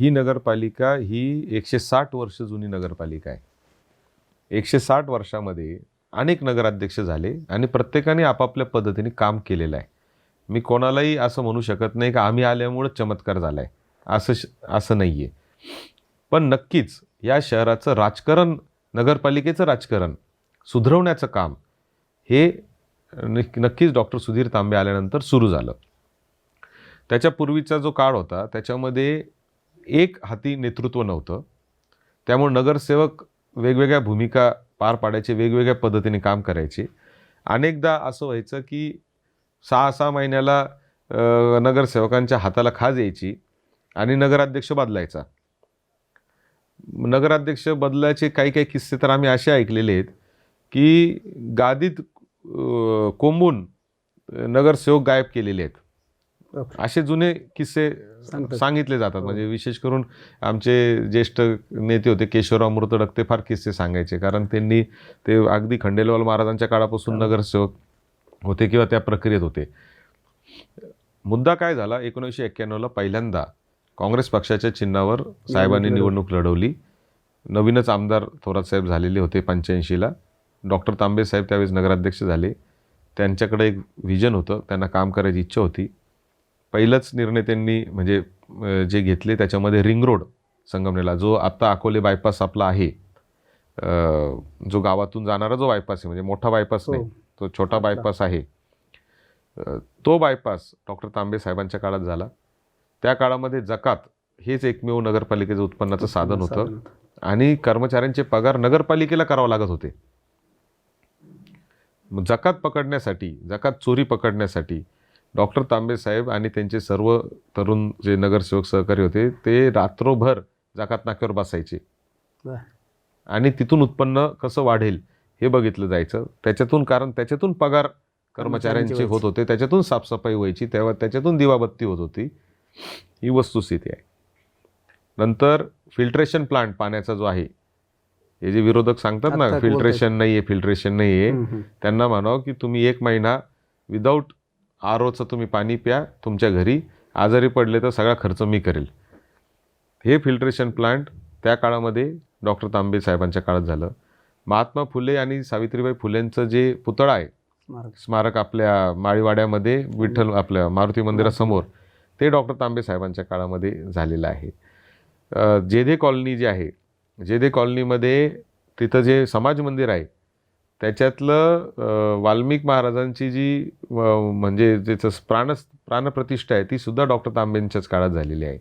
ही नगरपालिका ही एकशे साठ वर्ष जुनी नगरपालिका आहे. एकशे साठ वर्षामध्ये अनेक नगराध्यक्ष झाले आणि प्रत्येकाने आपापल्या पद्धतीने काम केलेलं आहे. मी कोणालाही असं म्हणू शकत नाही का आम्ही आल्यामुळं चमत्कार झाला आहे असं श- असं नाही आहे पण नक्कीच या शहराचं राजकारण नगरपालिकेचं राजकारण सुधरवण्याचं काम हे नक्कीच डॉक्टर सुधीर तांबे आल्यानंतर सुरू झालं. त्याच्यापूर्वीचा जो काळ होता त्याच्यामध्ये एक हाती नेतृत्व नव्हतं. त्यामुळे नगरसेवक वेगवेगळ्या भूमिका पार पाडायचे वेगवेगळ्या पद्धतीने काम करायचे. अनेकदा असं व्हायचं की सहा सहा महिन्याला नगरसेवकांच्या हाताला खाज यायची आणि नगराध्यक्ष बदलायचा. नगराध्यक्ष बदलायचे काही काही किस्से तर आम्ही असे ऐकलेले आहेत की गादीत कोंबून नगरसेवक गायब केलेले आहेत. असे जुने किस्से. सांगितले जातात. हो. म्हणजे विशेष करून आमचे ज्येष्ठ नेते होते केशवराव मृतडक ते फार किस्से सांगायचे. कारण त्यांनी ते अगदी खंडेलवाल महाराजांच्या काळापासून हो. नगरसेवक होते किंवा त्या प्रक्रियेत होते. मुद्दा काय झाला? एकोणीसशे एक्क्याण्णवला पहिल्यांदा काँग्रेस पक्षाच्या चिन्हावर साहेबांनी. निवडणूक लढवली. नवीनच आमदार थोरात साहेब झालेले होते पंच्याऐंशीला. डॉक्टर तांबे साहेब त्यावेळेस नगराध्यक्ष झाले. त्यांच्याकडे एक व्हिजन होतं. त्यांना काम करायची इच्छा होती. पहिलाच निर्णय त्यांनी म्हणजे जे घेतले त्याच्यामध्ये रिंग रोड संगमनेरला जो आत्ता अकोले बायपास आपला आहे. जो गावातून जाणारा जो बायपास आहे म्हणजे मोठा बायपास हो. नाही तो छोटा. बायपास आहे. तो बायपास डॉक्टर तांबे साहेबांच्या काळात झाला. त्या काळामध्ये जकात हेच एकमेव नगरपालिकेचं उत्पन्नाचं साधन होतं. आणि कर्मचाऱ्यांचे पगार नगरपालिकेला करावं लागत होते. जकात पकडण्यासाठी जकात चोरी पकडण्यासाठी डॉक्टर तांबे साहेब आणि त्यांचे सर्व तरुण जे नगरसेवक सहकारी होते ते रात्रभर जकात नाक्यावर बसायचे. आणि तिथून उत्पन्न कसं वाढेल हे बघितलं जायचं त्याच्यातून कारण त्याच्यातून पगार कर्मचाऱ्यांचे होत होते त्याच्यातून साफसफाई व्हायची तेव्हा त्याच्यातून दिवाबत्ती होत होती ही वस्तुस्थिती आहे नंतर फिल्ट्रेशन प्लांट पाण्याचा जो आहे हे जे विरोधक सांगतात ना. फिल्ट्रेशन नाही आहे फिल्ट्रेशन नाही आहे. त्यांना म्हणावं की तुम्ही एक महिना विदाऊट आर ओचं तुम्ही पाणी प्या तुमच्या घरी आजारी पडले तर सगळा खर्च मी करेल. हे फिल्ट्रेशन प्लांट त्या काळामध्ये डॉक्टर तांबे साहेबांच्या काळात झालं. महात्मा फुले आणि सावित्रीबाई फुलेंचं जे पुतळा आहे स्मारक. स्मारक आपल्या माळीवाड्यामध्ये विठ्ठल आपल्या मारुती मंदिरासमोर ते डॉक्टर तांबे साहेबांच्या काळामध्ये झालेलं आहे. जेधे कॉलनी जे आहे जेधे कॉलनीमध्ये तिथं जे समाज मंदिर आहे त्याच्यातलं वाल्मिक महाराजांची जी म्हणजे ज्याचं प्राण प्राणप्रतिष्ठा आहे ती सुद्धा डॉक्टर तांबेंच्याच काळात झालेली आहे.